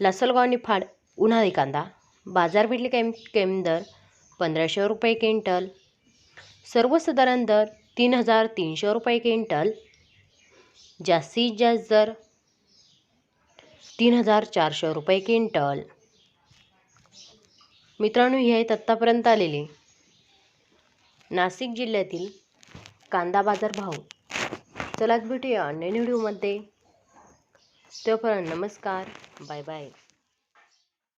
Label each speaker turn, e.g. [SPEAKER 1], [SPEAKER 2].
[SPEAKER 1] लासलगाव फाड उन्हाळी कांदा बाजार भेटले केम कैम दर पंधराशे रुपये क्विंटल. सर्वसाधारण दर तीन हजार तीनशे रुपये क्विंटल. जास्तीत जास्त दर तीन हजार चारशे रुपये क्विंटल. मित्रांनो हे आहेत आत्तापर्यंत आलेले नाशिक जिल्ह्यातील कांदा बाजार भाव. चला भेटूया अन्य व्हिडिओमध्ये. तोपर्यंत नमस्कार बाय बाय.